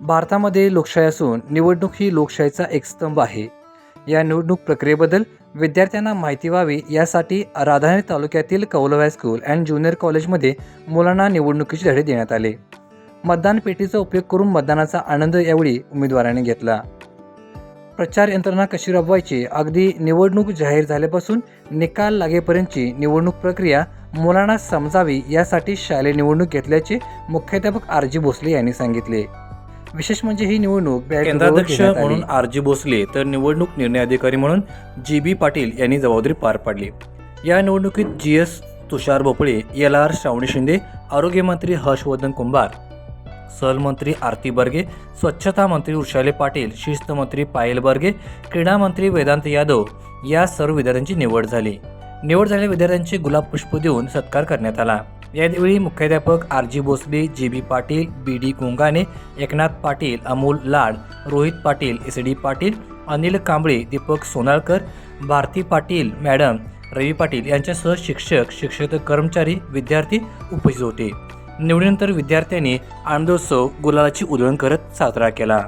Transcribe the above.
भारतामध्ये लोकशाही असून निवडणूक ही लोकशाहीचा एक स्तंभ आहे. या निवडणूक प्रक्रियेबद्दल विद्यार्थ्यांना माहिती व्हावी यासाठी राधानगरी तालुक्यातील कौलव हायस्कूल अँड ज्युनियर कॉलेजमध्ये मुलांना निवडणुकीचे धडे देण्यात आले. मतदान पेटीचा उपयोग करून मतदानाचा आनंद यावेळी उमेदवारांनी घेतला. प्रचार यंत्रणा कशी राबवायची? अगदी निवडणूक जाहीर झाल्यापासून निकाल लागेपर्यंतची निवडणूक प्रक्रिया मुलांना समजावी यासाठी शालेय निवडणूक घेतल्याचे मुख्याध्यापक आर जी भोसले यांनी सांगितले. विशेष म्हणजे ही निवडणूक केंद्राध्यक्ष. म्हणून आर जी भोसले तर निवडणूक निर्णय अधिकारी म्हणून जी बी पाटील यांनी जबाबदारी पार पाडली. या निवडणुकीत जी एस तुषार भोपळे एल आर श्रावणी शिंदे आरोग्यमंत्री हर्षवर्धन कुंभार सहलमंत्री आरती बर्गे स्वच्छता मंत्री उषाले पाटील शिस्त मंत्री पायल बर्गे क्रीडा मंत्री वेदांत यादव या सर्व विद्यार्थ्यांची निवड झाली. निवड झालेल्या विद्यार्थ्यांचे गुलाब पुष्प देऊन सत्कार करण्यात आला. यावेळी मुख्याध्यापक R G Bhosale G B Patil B D Gungane Eknath Patil Amol Lad Rohit Patil S D Patil Anil Kamble Deepak Sonalkar Bharti Patil madam Ravi Patil यांच्यासह शिक्षक शिक्षक कर्मचारी विद्यार्थी उपस्थित होते. निवडीनंतर विद्यार्थ्यांनी आनंदोत्सव गुलालाची उधळण करत साजरा केला.